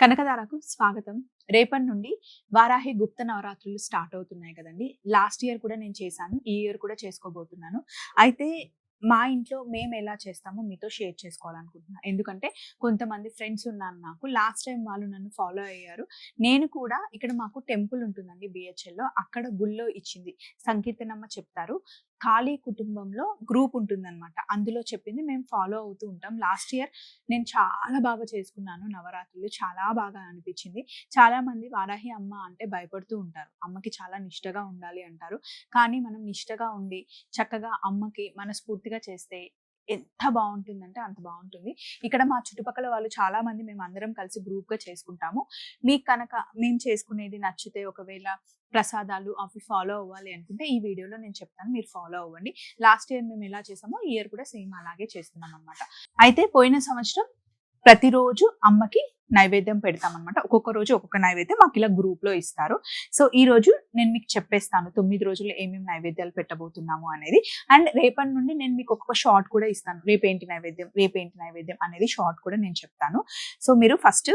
కనకదారకు స్వాగతం. రేపటి నుండి వారాహి గుప్త నవరాత్రులు స్టార్ట్ అవుతున్నాయి కదండి. లాస్ట్ ఇయర్ కూడా నేను చేశాను. ఈ ఇయర్ కూడా చేసుకోబోతున్నాను. అయితే మా ఇంట్లో మేము ఎలా చేస్తామో మీతో షేర్ చేసుకోవాలనుకుంటున్నాను ఎందుకంటే కొంతమంది ఫ్రెండ్స్ ఉన్నారు నాకు. లాస్ట్ టైం వాళ్ళు నన్ను ఫాలో అయ్యారు. నేను కూడా ఇక్కడ మాకు టెంపుల్ ఉంటుందండి బిహెచ్ఎల్లో అక్కడ గుళ్ళో ఇచ్చింది. సంకీర్తనమ్మ చెప్తారు. ఖాళీ కుటుంబంలో గ్రూప్ ఉంటుందన్నమాట. అందులో చెప్పింది మేము ఫాలో అవుతూ ఉంటాం. లాస్ట్ ఇయర్ నేను చాలా బాగా చేసుకున్నాను నవరాత్రులు. చాలా బాగా అనిపించింది. చాలా మంది వారాహి అమ్మ అంటే భయపడుతూ ఉంటారు. అమ్మకి చాలా నిష్టగా ఉండాలి అంటారు. కానీ మనం నిష్టగా ఉండి చక్కగా అమ్మకి మనస్ఫూర్తిగా చేస్తే ఎంత బాగుంటుందంటే అంత బాగుంటుంది. ఇక్కడ మా చుట్టుపక్కల వాళ్ళు చాలా మంది మేము అందరం కలిసి గ్రూప్గా చేసుకుంటాము. మీకు కనుక మేము చేసుకునేది నచ్చితే ఒకవేళ ప్రసాదాలు అవి ఫాలో అవ్వాలి అనుకుంటే ఈ వీడియోలో నేను చెప్తాను. మీరు ఫాలో అవ్వండి. లాస్ట్ ఇయర్ మేము ఎలా చేసామో ఈ ఇయర్ కూడా సేమ్ అలాగే చేస్తున్నాం అనమాట అయితే పోయిన సంవత్సరం ప్రతిరోజు అమ్మకి నైవేద్యం పెడతాం అనమాట ఒక్కొక్క రోజు ఒక్కొక్క నైవేద్యం మాకు ఇలా గ్రూప్లో ఇస్తారు. సో ఈ రోజు నేను మీకు చెప్పేస్తాను తొమ్మిది రోజులు ఏమేమి నైవేద్యాలు పెట్టబోతున్నాము అనేది. అండ్ రేపటి నుండి నేను మీకు ఒక్కొక్క షార్ట్ కూడా ఇస్తాను. రేపేంటి నైవేద్యం? రేపేంటి నైవేద్యం? అనేది షార్ట్ కూడా నేను చెప్తాను. సో మీరు ఫస్ట్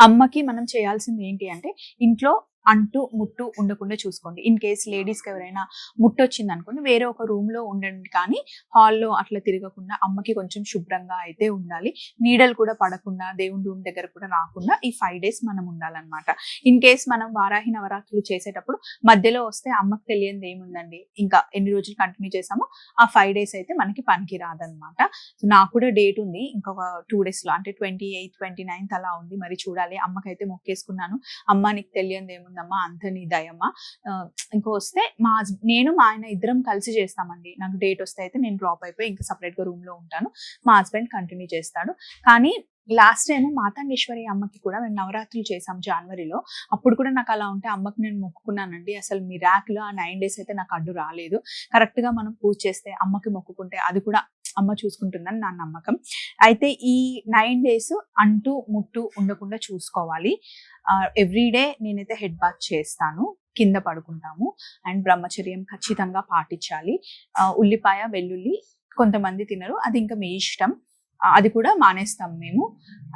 అమ్మకి మనం చేయాల్సింది ఏంటి అంటే ఇంట్లో అంటూ ముట్టు ఉండకుండా చూసుకోండి. ఇన్ కేస్ లేడీస్కి ఎవరైనా ముట్టు వచ్చింది అనుకోండి వేరే ఒక రూమ్లో ఉండండి కానీ హాల్లో అట్లా తిరగకుండా అమ్మకి కొంచెం శుభ్రంగా అయితే ఉండాలి. నీడలు కూడా పడకుండా దేవుడి రూమ్ దగ్గర కూడా రాకుండా ఈ ఫైవ్ డేస్ మనం ఉండాలన్నమాట. ఇన్ కేస్ మనం వారాహి నవరాత్రులు చేసేటప్పుడు మధ్యలో వస్తే అమ్మకి తెలియనిది ఏముందండి? ఇంకా ఎన్ని రోజులు కంటిన్యూ చేసామో ఆ ఫైవ్ డేస్ అయితే మనకి పనికి రాదనమాట సో నాకు కూడా డేట్ ఉంది. ఇంకొక టూ డేస్లో అంటే ట్వంటీ ఎయిత్ ట్వంటీ నైన్త్ అలా ఉంది. మరి చూడాలి. అమ్మకైతే మొక్కేసుకున్నాను. అమ్మ నీకు తెలియనిది ఏముంది అంత నీ దయమ్మా ఇంకో వస్తే మా నేను మా ఆయన ఇద్దరం కలిసి చేస్తామండి. నాకు డేట్ వస్తే అయితే నేను డ్రాప్ అయిపోయి ఇంకా సపరేట్గా రూమ్లో రూమ్లో ఉంటాను. మా హస్బెండ్ కంటిన్యూ చేస్తాడు. కానీ లాస్ట్ టైం మాతాంగేశ్వరి అమ్మకి కూడా మేము నవరాత్రులు చేసాం జనవరిలో. అప్పుడు కూడా నాకు అలా ఉంటే అమ్మకి నేను మొక్కుకున్నానండి. అసలు మిరాకులు ఆ నైన్ డేస్ అయితే నాకు అడ్డు రాలేదు. కరెక్ట్గా మనం పూజ చేస్తే అమ్మకి మొక్కుకుంటే అది కూడా అమ్మ చూసుకుంటుందని నా నమ్మకం. అయితే ఈ నైన్ డేస్ అంటూ ముట్టు ఉండకుండా చూసుకోవాలి. ఎవ్రీడే నేనైతే హెడ్ బాత్ చేస్తాను. కింద పడుకుంటాము. అండ్ బ్రహ్మచర్యం ఖచ్చితంగా పాటించాలి. ఉల్లిపాయ వెల్లుల్లి కొంతమంది తినరు. అది ఇంకా మీ ఇష్టం. అది కూడా మానేస్తాం మేము.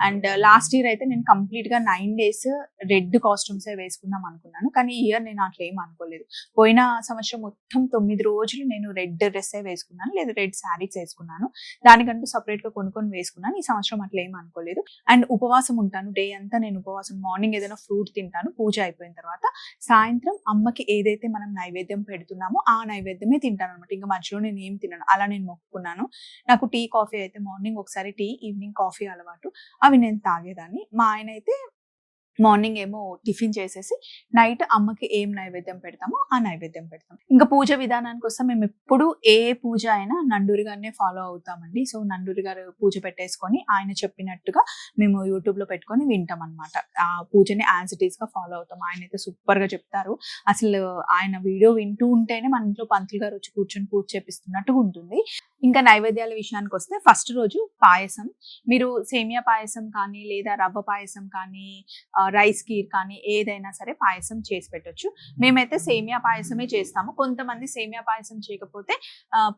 అండ్ లాస్ట్ ఇయర్ అయితే నేను కంప్లీట్గా నైన్ డేస్ రెడ్ కాస్ట్యూమ్స్ వేసుకుందాం అనుకున్నాను. కానీ ఈ ఇయర్ నేను అట్లా ఏం అనుకోలేదు. పోయిన సంవత్సరం మొత్తం తొమ్మిది రోజులు నేను రెడ్ డ్రెస్ వేసుకున్నాను. లేదా రెడ్ శారీస్ వేసుకున్నాను. దానికంటూ సపరేట్గా కొనుక్కొని వేసుకున్నాను. ఈ సంవత్సరం అట్లా ఏం అనుకోలేదు. అండ్ ఉపవాసం ఉంటాను. డే అంతా నేను ఉపవాసం. మార్నింగ్ ఏదైనా ఫ్రూట్ తింటాను. పూజ అయిపోయిన తర్వాత సాయంత్రం అమ్మకి ఏదైతే మనం నైవేద్యం పెడుతున్నామో ఆ నైవేద్యమే తింటాను అనమాట ఇంకా మధ్యలో నేను ఏం తినను. అలా నేను మొక్కుకున్నాను. నాకు టీ కాఫీ అయితే మార్నింగ్ ఒకసారి టీ ఈవినింగ్ కాఫీ అలవాటు. అవి నేను తాగేదాన్ని. మా ఆయన అయితే మార్నింగ్ ఏమో టిఫిన్ చేసేసి నైట్ అమ్మకి ఏం నైవేద్యం పెడతామో ఆ నైవేద్యం పెడతాం. ఇంకా పూజ విధానానికి వస్తే మేము ఎప్పుడు ఏ పూజ అయినా నండూరి గారినే ఫాలో అవుతామండి. సో నండూరి గారు పూజ పెట్టేసుకొని ఆయన చెప్పినట్టుగా మేము యూట్యూబ్లో పెట్టుకొని వింటాం అనమాట ఆ పూజని యాజ్ ఇట్ ఈస్గా ఫాలో అవుతాం. ఆయన అయితే సూపర్గా చెప్తారు. అసలు ఆయన వీడియో వింటూ ఉంటేనే మన ఇంట్లో పంతులు గారు వచ్చి కూర్చొని పూజ చేపిస్తున్నట్టుగా ఉంటుంది. ఇంకా నైవేద్యాల విషయానికి వస్తే ఫస్ట్ రోజు పాయసం. మీరు సేమియా పాయసం కానీ లేదా రవ్వ పాయసం కానీ రైస్ కీర్ కానీ ఏదైనా సరే పాయసం చేసి పెట్టొచ్చు. మేమైతే సేమియా పాయసమే చేస్తాము. కొంతమంది సేమియా పాయసం చేయకపోతే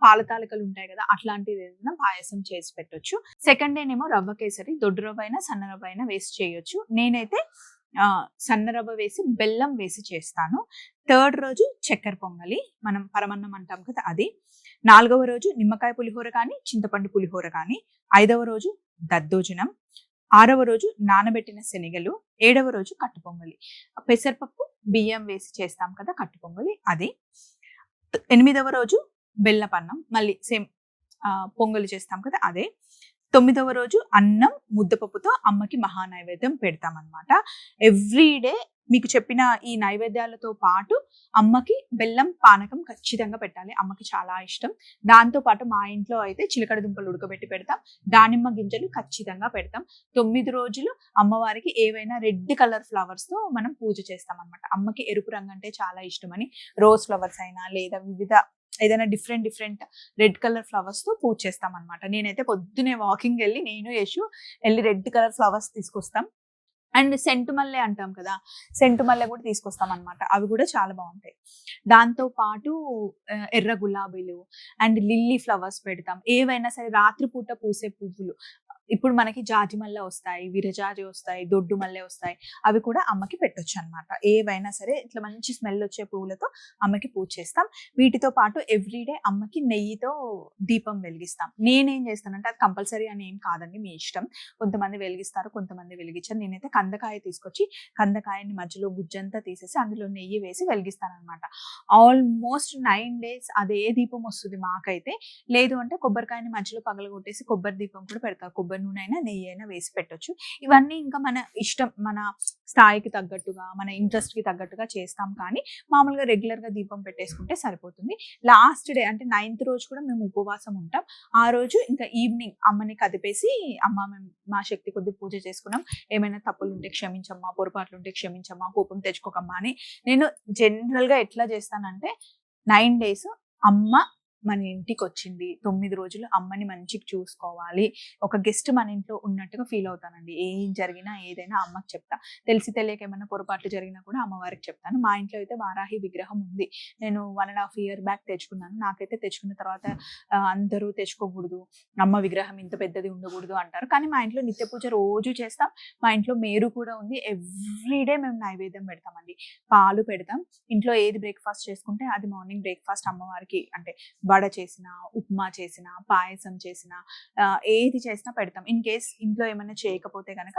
పాలతాలకలు పాల ఉంటాయి కదా అట్లాంటిది ఏదైనా పాయసం చేసి పెట్టొచ్చు. సెకండ్ డేనేమో రవ్వ కేసరి దొడ్డు రవ్వ అయినా సన్న రవ్వ అయినా వేస్ట్ చేయొచ్చు. నేనైతే సన్నరవ్వ సన్న రవ్వ వేసి బెల్లం వేసి చేస్తాను. థర్డ్ రోజు చక్కెర పొంగలి. మనం పరమన్నం అంటాం కదా అది. నాలుగవ రోజు నిమ్మకాయ పులిహోర కానీ చింతపండు పులిహోర కానీ ఐదవ రోజు దద్దోజనం ఆరవ రోజు నానబెట్టిన శనగలు ఏడవ రోజు కట్టు పొంగలి. పెసరపప్పు బియ్యం వేసి చేస్తాం కదా కట్టు పొంగలి అది. ఎనిమిదవ రోజు బెల్లపన్నం మళ్ళీ సేమ్ పొంగలి చేస్తాం కదా అదే. తొమ్మిదవ రోజు అన్నం ముద్దపప్పుతో అమ్మకి మహా నైవేద్యం పెడతాం అనమాట ఎవ్రీ డే మీకు చెప్పిన ఈ నైవేద్యాలతో పాటు అమ్మకి బెల్లం పానకం ఖచ్చితంగా పెట్టాలి. అమ్మకి చాలా ఇష్టం. దాంతో పాటు మా ఇంట్లో అయితే చిలకడ దుంపలు ఉడకబెట్టి పెడతాం. దానిమ్మ గింజలు ఖచ్చితంగా పెడతాం. తొమ్మిది రోజులు అమ్మవారికి ఏవైనా రెడ్ కలర్ ఫ్లవర్స్తో మనం పూజ చేస్తాం అనమాట అమ్మకి ఎరుపు రంగు అంటే చాలా ఇష్టమని రోజ్ ఫ్లవర్స్ అయినా లేదా వివిధ ఏదైనా డిఫరెంట్ డిఫరెంట్ రెడ్ కలర్ ఫ్లవర్స్తో పూజ చేస్తాం అనమాట నేనైతే పొద్దునే వాకింగ్ వెళ్ళి నేను యశు వెళ్ళి రెడ్ కలర్ ఫ్లవర్స్ తీసుకొస్తాం. అండ్ సెంటు మల్లె అంటాం కదా సెంటు మల్లె కూడా తీసుకొస్తాం అనమాట అవి కూడా చాలా బాగుంటాయి. దాంతో పాటు ఎర్ర గులాబీలు అండ్ లిల్లీ ఫ్లవర్స్ పెడతాం. ఏవైనా సరే రాత్రిపూట పూసే పువ్వులు. ఇప్పుడు మనకి జాజి మల్లె వస్తాయి విరజాజి వస్తాయి దొడ్డు మల్లె వస్తాయి. అవి కూడా అమ్మకి పెట్టొచ్చు అనమాట ఏవైనా సరే ఇట్లా మంచి స్మెల్ వచ్చే పువ్వులతో అమ్మకి పూజ చేస్తాం. వీటితో పాటు ఎవ్రీడే అమ్మకి నెయ్యితో దీపం వెలిగిస్తాం. నేనేం చేస్తానంటే అది కంపల్సరీ అని ఏం కాదండి మీ ఇష్టం. కొంతమంది వెలిగిస్తారు కొంతమంది వెలిగించారు. నేనైతే కందకాయ తీసుకొచ్చి కందకాయని మధ్యలో గుజ్జంతా తీసేసి అందులో నెయ్యి వేసి వెలిగిస్తాను అనమాట ఆల్మోస్ట్ నైన్ డేస్ అదే దీపం వస్తుంది మాకైతే. లేదు అంటే కొబ్బరికాయని మధ్యలో పగలగొట్టేసి కొబ్బరి దీపం కూడా పెడతారు. కొబ్బరి నూనె అయినా నెయ్యి అయినా వేసి పెట్టొచ్చు. ఇవన్నీ ఇంకా మన ఇష్టం మన స్థాయికి తగ్గట్టుగా మన ఇంట్రెస్ట్కి తగ్గట్టుగా చేస్తాం కానీ మామూలుగా రెగ్యులర్గా దీపం పెట్టేసుకుంటే సరిపోతుంది. లాస్ట్ డే అంటే నైన్త్ రోజు కూడా మేము ఉపవాసం ఉంటాం. ఆ రోజు ఇంకా ఈవినింగ్ అమ్మని కదిపేసి అమ్మ మేము మా శక్తి కొద్ది పూజ చేసుకున్నాం. ఏమైనా తప్పులు ఉంటే క్షమించమ్మా పొరపాట్లు ఉంటే క్షమించమ్మా కోపం తెచ్చుకోకమ్మా అని నేను జనరల్గా ఎట్లా చేస్తానంటే నైన్ డేస్ అమ్మ మన ఇంటికి వచ్చింది తొమ్మిది రోజులు అమ్మని మంచిగా చూసుకోవాలి. ఒక గెస్ట్ మన ఇంట్లో ఉన్నట్టుగా ఫీల్ అవుతానండి. ఏం జరిగినా ఏదైనా అమ్మకి చెప్తా. తెలిసి తెలియక ఏమైనా పొరపాట్లు జరిగినా కూడా అమ్మవారికి చెప్తాను. మా ఇంట్లో అయితే వారాహి విగ్రహం ఉంది. నేను one and half year back తెచ్చుకున్నాను. నాకైతే తెచ్చుకున్న తర్వాత అందరూ తెచ్చుకోకూడదు. అమ్మ విగ్రహం ఇంత పెద్దది ఉండకూడదు అంటారు. కానీ మా ఇంట్లో నిత్య పూజ రోజు చేస్తాం. మా ఇంట్లో మేరు కూడా ఉంది. ఎవ్రీడే మేము నైవేద్యం పెడతామండి. పాలు పెడతాం. ఇంట్లో ఏది బ్రేక్ఫాస్ట్ చేసుకుంటే అది మార్నింగ్ బ్రేక్ఫాస్ట్ అమ్మవారికి అంటే వడ చేసిన ఉప్మా చేసిన పాయసం చేసిన ఏది చేసినా పెడతాం. ఇన్ కేస్ ఇంట్లో ఏమైనా చేయకపోతే కనుక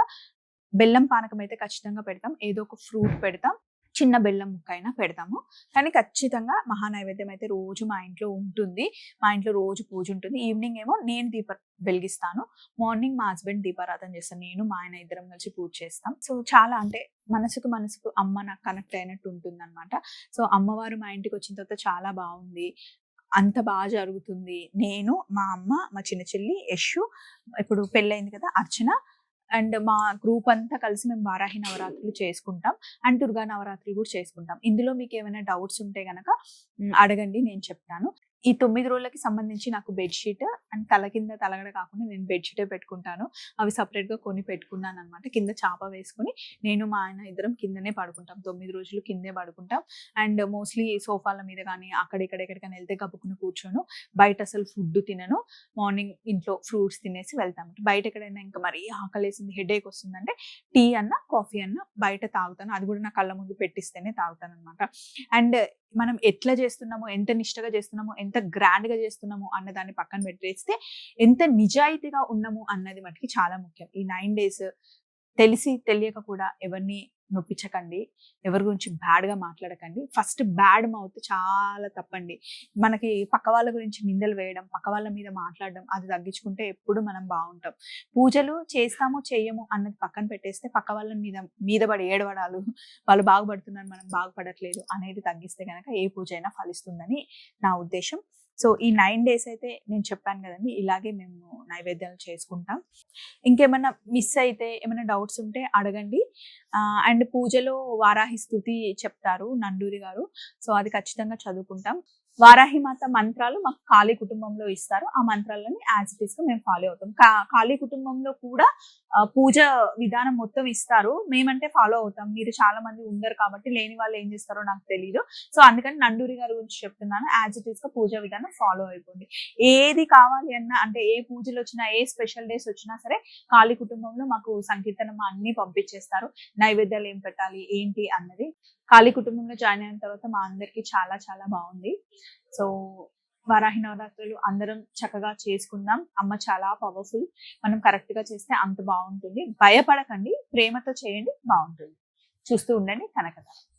బెల్లం పానకం అయితే ఖచ్చితంగా పెడతాం. ఏదో ఒక ఫ్రూట్ పెడతాం. చిన్న బెల్లం ముక్క అయినా పెడతాము. కానీ ఖచ్చితంగా మహానైవేద్యం అయితే రోజు మా ఇంట్లో ఉంటుంది. మా ఇంట్లో రోజు పూజ ఉంటుంది. ఈవినింగ్ ఏమో నేను దీప వెలిగిస్తాను. మార్నింగ్ మా హస్బెండ్ దీపారాధన చేస్తాను నేను మా ఆయన ఇద్దరం కలిసి పూజ చేస్తాం. సో చాలా అంటే మనసుకు మనసుకు అమ్మ నాకు కనెక్ట్ అయినట్టు ఉంటుంది అనమాట సో అమ్మవారు మా ఇంటికి వచ్చిన తర్వాత చాలా బాగుంది. అంత బాగా జరుగుతుంది. నేను మా అమ్మ మా చిన్న చెల్లి యశు ఇప్పుడు పెళ్ళైంది కదా అర్చన అండ్ మా గ్రూప్ అంతా కలిసి మేము వారాహి నవరాత్రులు చేసుకుంటాం. అండ్ దుర్గా నవరాత్రులు కూడా చేసుకుంటాం. ఇందులో మీకు ఏమైనా డౌట్స్ ఉంటే గనక అడగండి నేను చెప్తాను. ఈ తొమ్మిది రోజులకి సంబంధించి నాకు బెడ్షీట్ అండ్ తల కింద తలగడ కాకుండా నేను బెడ్షీటే పెట్టుకుంటాను. అవి సపరేట్గా కొని పెట్టుకున్నాను అనమాట కింద చాప వేసుకుని నేను మా ఆయన ఇద్దరం కిందనే పడుకుంటాం. తొమ్మిది రోజులు కిందే పడుకుంటాం. అండ్ మోస్ట్లీ సోఫాల మీద కానీ అక్కడ ఇక్కడ ఎక్కడికైనా వెళ్తే కప్పుకుని కూర్చోను. బయట అసలు ఫుడ్ తినను. మార్నింగ్ ఇంట్లో ఫ్రూట్స్ తినేసి వెళ్తాం బయట ఎక్కడైనా ఇంకా మరీ ఆకలేసింది హెడేక్ వస్తుందంటే టీ అన్న కాఫీ అన్న బయట తాగుతాను. అది కూడా నా కళ్ళ ముందు పెట్టిస్తేనే తాగుతాను అనమాట అండ్ మనం ఎట్లా చేస్తున్నాము? ఎంత నిష్టగా చేస్తున్నామో? ఎంత గ్రాండ్గా గా చేస్తున్నామో? అన్న దాన్ని పక్కన పెట్టేస్తే ఎంత నిజాయితీగా ఉన్నాము? అన్నది మటుకి చాలా ముఖ్యం. ఈ నైన్ డేస్ తెలిసి తెలియక కూడా ఎవరిని నొప్పించకండి ఎవరి గురించి బ్యాడ్గా మాట్లాడకండి. ఫస్ట్ బ్యాడ్ మౌత్ చాలా తప్పండి. మనకి పక్క వాళ్ళ గురించి నిందలు వేయడం పక్క వాళ్ళ మీద మాట్లాడడం అది తగ్గించుకుంటే ఎప్పుడు మనం బాగుంటాం. పూజలు చేస్తాము చేయము అన్నది పక్కన పెట్టేస్తే పక్క వాళ్ళ మీద మీద పడి ఏడవడాలు వాళ్ళు బాగుపడుతున్నారు మనం బాగుపడట్లేదు అనేది తగ్గిస్తే కనుక ఏ పూజ అయినా ఫలిస్తుందని నా ఉద్దేశం. సో ఈ నైన్ డేస్ అయితే నేను చెప్పాను కదండి ఇలాగే మేము నైవేద్యాలు చేసుకుంటాం. ఇంకేమైనా మిస్ అయితే ఏమైనా డౌట్స్ ఉంటే అడగండి. అండ్ పూజలో వారాహి స్థుతి చెప్తారు నండూరి గారు. సో అది ఖచ్చితంగా చదువుకుంటాం. వారాహి మాత మంత్రాలు మాకు ఖాళీ కుటుంబంలో ఇస్తారు. ఆ మంత్రాలని యాజ్ ఇట్గా మేము ఫాలో అవుతాం. కా- ఖాళీ కుటుంబంలో కూడా పూజ విధానం మొత్తం ఇస్తారు. మేమంటే ఫాలో అవుతాం. మీరు చాలా మంది ఉండరు కాబట్టి లేని వాళ్ళు ఏం చేస్తారో నాకు తెలియదు సో అందుకని నండూరి గారి గురించి చెప్తున్నాను. యాజ్ ఇట్ ఈస్గా పూజ విధానం ఫాలో అయిపోండి. ఏది కావాలి అన్నా అంటే ఏ పూజలు వచ్చినా ఏ స్పెషల్ డేస్ వచ్చినా సరే ఖాళీ కుటుంబంలో మాకు సంకీర్తనం అన్ని పంపించేస్తారు. నైవేద్యాలు ఏం పెట్టాలి ఏంటి అన్నది ఖాళీ కుటుంబంలో జాయిన్ అయిన తర్వాత మా అందరికి చాలా చాలా బాగుంది. సో వారాహి నవరాత్రులు అందరం చక్కగా చేసుకుందాం. అమ్మ చాలా పవర్ఫుల్ మనం కరెక్ట్గా చేస్తే అంత బాగుంటుంది. భయపడకండి. ప్రేమతో చేయండి. బాగుంటుంది. చూస్తూ ఉండండి. కనకదారం